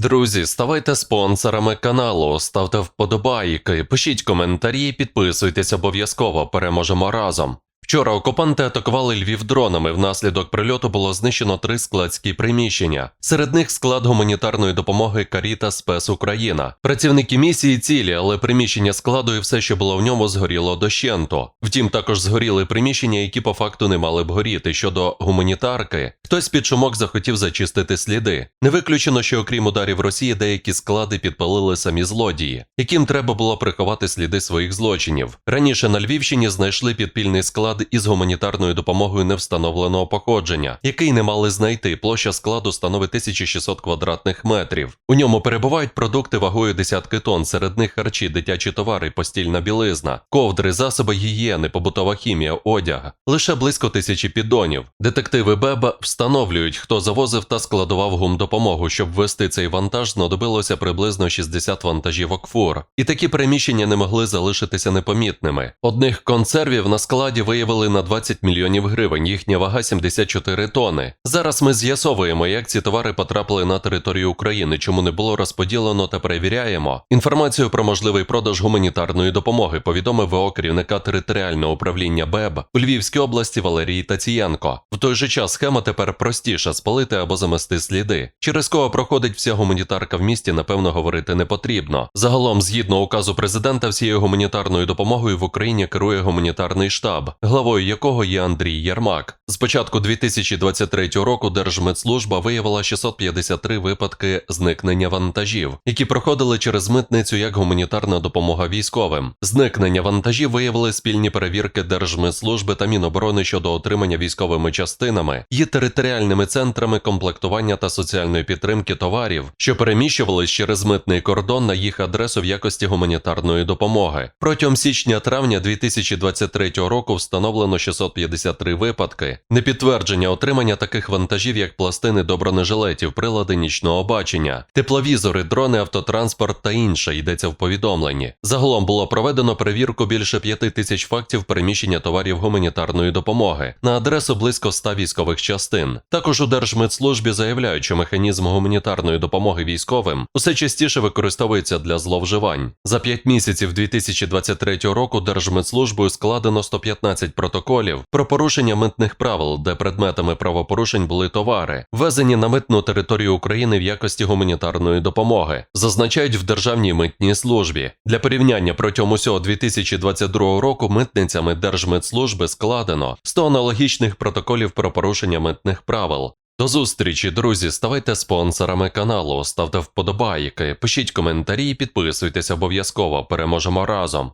Друзі, ставайте спонсорами каналу, ставте вподобайки, пишіть коментарі, підписуйтесь обов'язково, переможемо разом. Вчора окупанти атакували Львів дронами. Внаслідок прильоту було знищено три складські приміщення. Серед них склад гуманітарної допомоги Каріта Спес Україна. Працівники місії цілі, але приміщення складу і все, що було в ньому, згоріло дощенту. Втім, також згоріли приміщення, які по факту не мали б горіти. Щодо гуманітарки, хтось під шумок захотів зачистити сліди. Не виключено, що окрім ударів Росії, деякі склади підпалили самі злодії, яким треба було приховати сліди своїх злочинів. Раніше на Львівщині знайшли підпільний склад із гуманітарною допомогою невстановленого походження, який не мали знайти. Площа складу становить 1600 квадратних метрів. У ньому перебувають продукти вагою десятки тонн, серед них харчі, дитячі товари, постільна білизна, ковдри, засоби гігієни, побутова хімія, одяг. Лише близько тисячі піддонів. Детективи Беба встановлюють, хто завозив та складував гумдопомогу. Щоб вести цей вантаж, знадобилося приблизно 60 вантажівок фур. І такі переміщення не могли залишитися непомітними. Одних консервів на складі виявили на 20 мільйонів гривень, їхня вага 74 тони. Зараз ми з'ясовуємо, як ці товари потрапили на територію України, чому не було розподілено та перевіряємо. Інформацію про можливий продаж гуманітарної допомоги повідомив ВО керівника територіального управління БЕБ у Львівській області Валерій Тацієнко. В той же час схема тепер простіша спалити або замести сліди. Через кого проходить вся гуманітарка в місті, напевно, говорити не потрібно. Загалом, згідно указу президента, всією гуманітарною допомогою в Україні керує гуманітарний штаб, главою якого є Андрій Ярмак. З початку 2023 року Держмитслужба виявила 653 випадки зникнення вантажів, які проходили через митницю як гуманітарна допомога військовим. Зникнення вантажів виявили спільні перевірки Держмитслужби та Міноборони щодо отримання військовими частинами Є і територіальними центрами комплектування та соціальної підтримки товарів, що переміщувались через митний кордон на їх адресу в якості гуманітарної допомоги. Протягом січня-травня 2023 року встановлено 653 випадки непідтвердження отримання таких вантажів, як пластини до бронежилетів, прилади нічного бачення, тепловізори, дрони, автотранспорт та інше йдеться в повідомленні. Загалом було проведено перевірку більше 5 тисяч фактів переміщення товарів гуманітарної допомоги на адресу близько 100 військових частин. Також у Держмитслужбі заявляють, що механізм гуманітарної допомоги військовим усе частіше використовується для зловживань. За 5 місяців 2023 року Держмитслужбою складено 115 протоколів про порушення митних правил, де предметами правопорушень були товари, ввезені на митну територію України в якості гуманітарної допомоги, зазначають в Державній митній службі. Для порівняння протягом усього 2022 року митницями Держмитслужби складено 100 аналогічних протоколів про порушення митних правил. До зустрічі, друзі. Ставайте спонсорами каналу, ставте вподобайки, пишіть коментарі і підписуйтесь обов'язково. Переможемо разом.